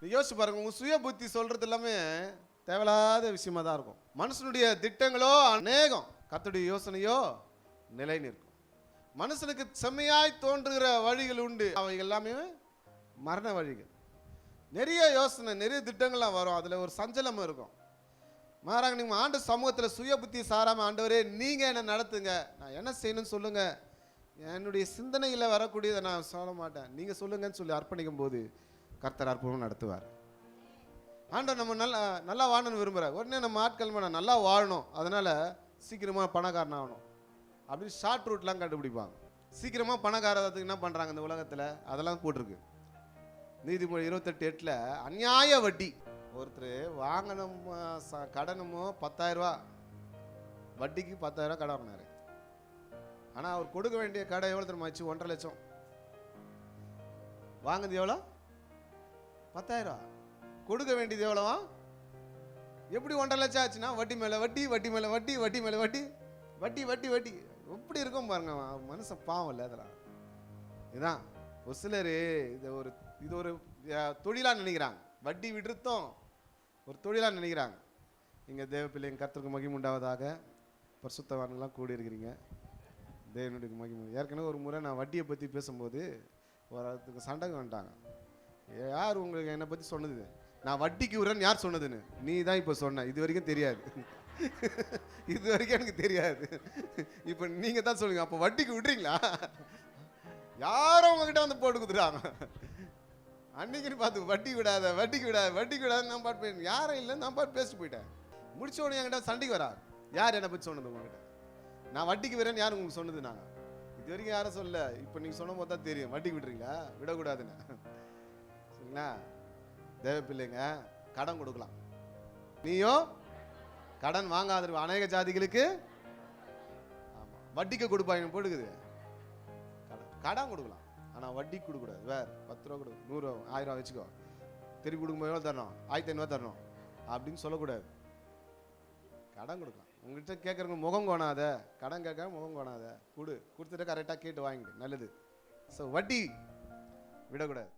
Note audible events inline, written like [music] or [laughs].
நீ யோசிச்சு பாருங்க உங்க சுய புத்தி சொல்றது எல்லாமே தேவையில்லாத விஷயமா தான் இருக்கும். மனுஷனுடைய திட்டங்களோ அநேகம் கத்துடைய யோசனையோ நிலை நிற்கும். மனுஷனுக்கு செம்மையாய் தோன்றுகிற வழிகள் உண்டு. அவை எல்லாமே மரண வழிகள். நிறைய யோசனை நிறைய திட்டங்கள்லாம் வரும். அதில் ஒரு சஞ்சலம் இருக்கும். மாறாங்க நீங்கள் ஆண்டு சமூகத்தில் சுய புத்தி சாராமல் ஆண்டவரே நீங்கள் என்ன நடத்துங்க. நான் என்ன செய்யணும்னு சொல்லுங்க. என்னுடைய சிந்தனையில் வரக்கூடியதை நான் சொல்ல மாட்டேன். நீங்கள் சொல்லுங்கன்னு சொல்லி அர்ப்பணிக்கும் போது கர்த்தர் அற்புதம் நடத்துவார். ஆண்டவர் நம்ம நல்லா நல்லா வாழணும்னு விரும்புகிறார் உடனே நம்ம ஆட்கள் மேலே நல்லா வாழணும். அதனால் சீக்கிரமாக பணக்காரன் ஆகணும். அப்படின்னு ஷார்ட் ரூட்லாம் கண்டுபிடிப்பாங்க. சீக்கிரமாக பணக்காரத்துக்கு என்ன பண்ணுறாங்க இந்த உலகத்தில்? அதெல்லாம் போட்டிருக்கு. நீதிமொழி இருபத்தெட்டு எட்டில் அநியாய வட்டி. ஒருத்தர் வாங்கணும் கடனுமோ பத்தாயிரரூபா வட்டிக்கு பத்தாயிரரூபா கடன் வாங்கினார். ஆனால் அவர் கொடுக்க வேண்டிய கடை எவ்வளோ தெரியுமா ஒன்றரை லட்சம். வாங்குது எவ்வளோ பத்தாயிரம் கொடுக்க வேண்டியது எவ்வளோவா? எப்படி ஒன்றரை லட்சம் ஆச்சுன்னா வட்டி மேலே வட்டி வட்டி மேலே வட்டி வட்டி மேலே வட்டி வட்டி வட்டி வட்டி. எப்படி இருக்கும் பாருங்க மனுஷன் பாவம் இல்லை அதெல்லாம். இதுதான் ஒரு சிலர் இது ஒரு இது ஒரு தொழிலாக நினைக்கிறாங்க. வட்டி விடுத்தோம் ஒரு தொழிலாக நினைக்கிறாங்க. இங்கே தேவ பிள்ளைங்க கர்த்தருக்கு மகிமை உண்டாவதாக கூடி இருக்கிறீங்க தேவனுடைய மகிமு. ஏற்கனவே ஒரு முறை நான் வட்டியை பற்றி பேசும்போது ஒரு அதுக்கு வந்துட்டாங்க யார் உங்களுக்கு என்னை பற்றி சொன்னது? நான் வட்டிக்கு விடுறேன்னு யார் சொன்னதுன்னு? நீ தான் இப்போ சொன்ன. இது வரைக்கும் தெரியாது. [laughs] இது வரைக்கும் எனக்கு தெரியாது. இப்போ நீங்கள் தான் சொல்லுங்க. அப்போ வட்டிக்கு விடுறீங்களா? யாரும் உங்ககிட்ட வந்து போட்டு கொடுத்துட்டாங்க. அன்னைக்குன்னு பார்த்து வட்டி விடாத வட்டிக்கு விடாத வட்டிக்கு விடாத நான் பாட்டு போய் யாரும் இல்லை நான் பாட்டு பேசிட்டு போயிட்டேன். முடிச்ச உடனே என்கிட்ட சண்டைக்கு வரா யார் என்னை பற்றி சொன்னது உங்ககிட்ட? நான் வட்டிக்கு வரேன்னு யார் உங்களுக்கு சொன்னது நாங்கள் இது வரைக்கும் யாரும் சொல்லலை. இப்போ நீங்கள் சொன்ன போது தான் தெரியும். வட்டிக்கு விடுறீங்களா? விடக்கூடாதுன்னு. சரிங்களா தேவ பிள்ளைங்க கடன் கொடுக்கலாம். நீயும் கடன் வாங்காத அநேக ஜாதிகளுக்கு ஆமாம் வட்டிக்கு கொடுப்பாங்க போட்டுக்குது. கடன் கடன் கொடுக்கலாம். ஆனால் வட்டி கொடுக்கூடாது வேற பத்து ரூபா கொடு நூறு ஆயிரம் ரூபா வச்சுக்கோ. திருப்பி கொடுக்கும்போது எவ்வளோ தரணும்? ஆயிரத்தி ஐநூறுவா தரணும். அப்படின்னு சொல்லக்கூடாது. கடன் கொடுக்கலாம். உங்கள்கிட்ட கேட்குறவங்க முகம் கோணாத கடன் கேட்க முகம் கோணாத கொடு. கொடுத்துட்டு கரெக்டாக கேட்டு வாங்கிடு. நல்லது. ஸோ வட்டி விடக்கூடாது.